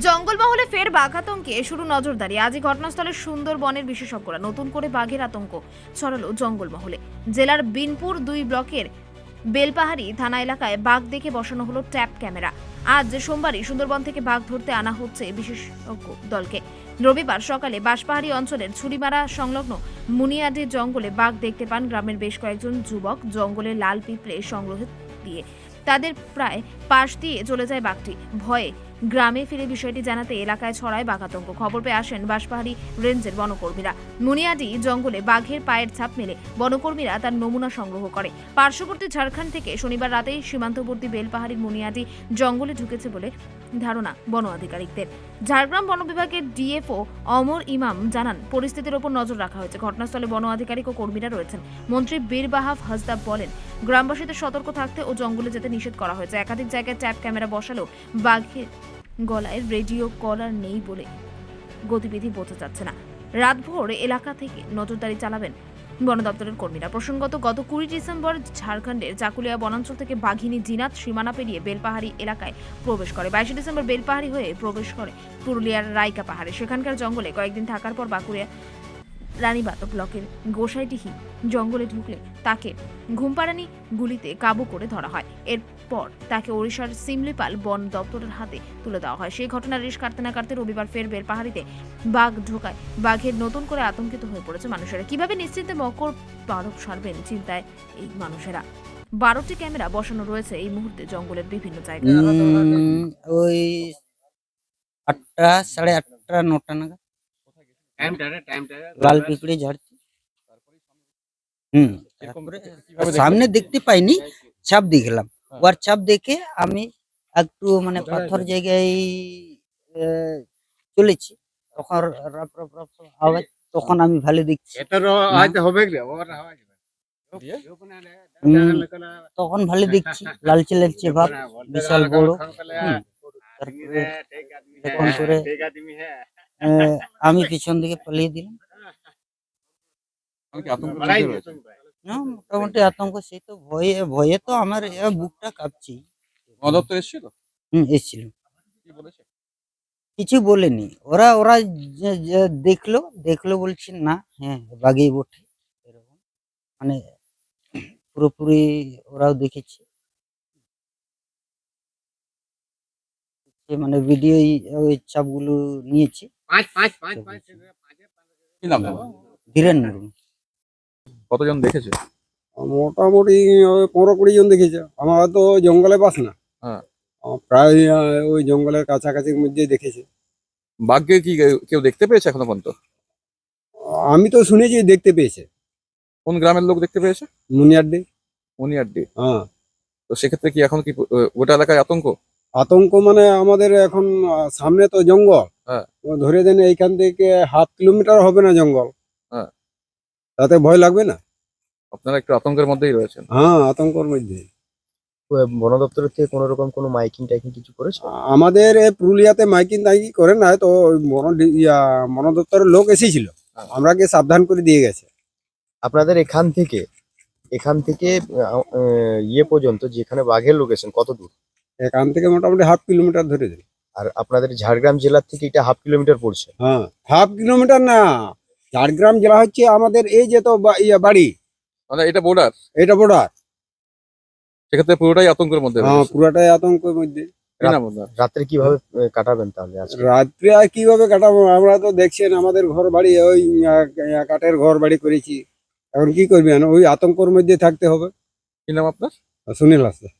জঙ্গলমহলে ফের বাঘ আতঙ্কে শুরু নজরদারি। আজই ঘটনাস্থলে সুন্দরবনের বিশেষজ্ঞরা নতুন করে বাঘের আতঙ্ক ছড়ালো জঙ্গলমহলে। জেলার বিনপুর দুই ব্লকের বেলপাহাড়ি থানা এলাকায় বাঘ দেখে বসানো হলো ট্যাপ ক্যামেরা। আজ সোমবারই সুন্দরবন থেকে বাঘ ধরতে আনা হচ্ছে বিশেষজ্ঞ দলকে। রবিবার সকালে বাঁশপাহাড়ি অঞ্চলের ছুরিমারা সংলগ্ন মুনিয়াডির জঙ্গলে বাঘ দেখতে পান গ্রামের বেশ কয়েকজন যুবক জঙ্গলে লাল পিঁপড়ে সংগ্রহ দিয়ে তাদের প্রায় পাশ দিয়ে চলে যায় বাঘটি। ভয়ে গ্রামে ফিরে বিষয়টি জানাতে এলাকায় ছড়ায় বাঘাতঙ্ক। খবর পেয়ে আসেন বাঁশপাহাড়ি রেঞ্জের বনকর্মীরা। মুনিয়াদি জঙ্গলে বাঘের পায়ের ছাপ মেলে। বনকর্মীরা তার নমুনা সংগ্রহ করে। পার্শ্ববর্তী ঝাড়খণ্ড থেকে শনিবার রাতেই সীমান্তবর্তী বেলপাহাড়ির মুনিয়াদি জঙ্গলে ঢুকেছে বলে ধারণা বন আধিকারিকদের। ঝাড়গ্রাম বন বিভাগের ডিএফও অমর ইমাম জানান, পরিস্থিতির ওপর নজর রাখা হয়েছে। ঘটনাস্থলে বন আধিকারিক ও কর্মীরা রয়েছেন। মন্ত্রী বীরবাহাব হাসদাব বলেন, গ্রামবাসীদের সতর্ক থাকতে ও জঙ্গলে যেতে নিষেধ করা হয়েছে। একাধিক জায়গায় ট্যাপ ক্যামেরা বসালেও বাঘের গলায় রেডিও কলার নেই বলে গতিবিধি বোঝা যাচ্ছে না। রাতভর এলাকা থেকে নজরদারি চালাবেন বন দপ্তরের কর্মীরা। প্রসঙ্গত, গত কুড়ি ডিসেম্বর ঝাড়খণ্ডের চাকুলিয়া বনাঞ্চল থেকে বাঘিনী জিনাত সীমানা পেরিয়ে বেলপাহাড়ি এলাকায় প্রবেশ করে। বাইশে ডিসেম্বর বেলপাহাড়ি হয়ে প্রবেশ করে পুরুলিয়ার রায়কা পাহাড়ে। সেখানকার জঙ্গলে কয়েকদিন থাকার পর বাঁকুড়িয়া রানীবাত ব্লকের গোসাইটিহি জঙ্গলে ঢুকলে তাকে ঘুমপাড়ানি গুলিতে কাবু করে ধরা হয়। এরপর তাকে ওড়িশার সিমলিপাল বন দপ্তরের হাতে তুলে দেওয়া হয়। সেই ঘটনার রেশ কাটতে না কাটতে রবিবার ফের বেলপাহাড়িতে বাঘ ঢোকায়। বাঘের নতুন করে আতঙ্কিত হয়ে পড়েছে মানুষেরা। কীভাবে নিশ্চিন্তে মকর পারক সারবেন চিন্তায় এই মানুষেরা? বারোটি ক্যামেরা বসানো রয়েছে এই মুহূর্তে জঙ্গলের বিভিন্ন জায়গায়। ওই আটটা, সাড়ে আটটা, নটা নাগাদ। লাল পিঁপড়ে ঝাড়ছে। হুম। সামনে দেখতে পাইনি চাপ দেখলাম ওর চাপ দেখে আমি একটু মানে পাথর জায়গায় চলেছি। তখন রাপ রাপ আওয়াজ তখন আমি ভালো দেখছি। হয়। তখন ভালো দেখছি লালচে লালচে ভাব বিশাল বড়। তারপরে করে আমি পিছন দিকে পালিয়ে দিলাম। না, মোটামুটি আতঙ্ক সেই তো ভয়ে ভয়ে তো আমার বুকটা কাঁপছি মদপ্তর এসেছিল? হুম এসেছিল। কিছু বলেনি। ওরা ওরা দেখল দেখল বলছে না হ্যাঁ বাগেই বটে। এরকম। মানে পুরোপুরি ওরাও দেখেছে। যে মানে ভিডিও ওই চাপগুলো নিয়েছে। কি নাম তোমার? মুর্মু কতজন দেখেছে? মোটামুটি ওই পনেরো কুড়ি জন দেখেছে। আমার তো জঙ্গলে বাস না। হ্যাঁ। আমার প্রায় আহ, ওই জঙ্গলের কাছাকাছির মধ্যেই দেখেছে। বাঘকে কি কেউ দেখতে পেয়েছে এখনও পর্যন্ত? আমি তো শুনেছি দেখতে পেয়েছে। কোন গ্রামের লোক দেখতে পেয়েছে? মুনিয়ারডি মনিয়ারডি হ্যাঁ। তো সেক্ষেত্রে কি এখন কি আহ, গোটা এলাকায় আতঙ্ক? আতঙ্ক মানে আমাদের এখন সামনে তো জঙ্গল। হ্যাঁ। ধরে দেন এইখান থেকে হাফ কিলোমিটার হবে না জঙ্গল। হ্যাঁ। তাতে ভয় লাগবে না? আপনারা একটু আতঙ্কের মধ্যেই রয়েছেন। হ্যাঁ আতঙ্কর মধ্যে বন দপ্তরের থেকে কোনো রকম কোনো মাইকিং টাইকিং কিছু করেছে আমাদের পুরুলিয়াতে মাইকিং টাইকিং করে না তো বন ডি- বন দপ্তরের লোক এসেছিল। হ্যাঁ। আমরাকে সাবধান করে দিয়ে গেছে। আপনাদের এখান থেকে এখান থেকে ইয়ে পর্যন্ত যেখানে বাঘের লোকেশন কত দূর? এখান থেকে মোটামুটি হাফ কিলোমিটার ধরে দিন আর আপনাদের ঝাড়গ্রাম জেলার থেকে এটা হাফ কিলোমিটার পড়ছে? হ্যাঁ হাফ কিলোমিটার না ঝাড়গ্রাম জেলা হচ্ছে আমাদের এই যে তো বা- ইয়া বাড়ি। মানে এটা বর্ডার এটা বর্ডার সেক্ষেত্রে পুরোটাই আতঙ্কের মধ্যে হ্যাঁ রয়েছে। পুরাটাই আতঙ্কের মধ্যে। রাত্রে কীভাবে আহ, কাটাবেন তাহলে আজকে? রাত্রে আর কীভাবে কাটাবো? আমরা তো দেখছেন আমাদের ঘর বাড়ি ওই আহ, আহ, কাঠের ঘর বাড়ি করেছি। এখন কি করবেন? ওই আতঙ্কর মধ্যে থাকতে হবে। কি নাম আপনার? সুনীল হাসদা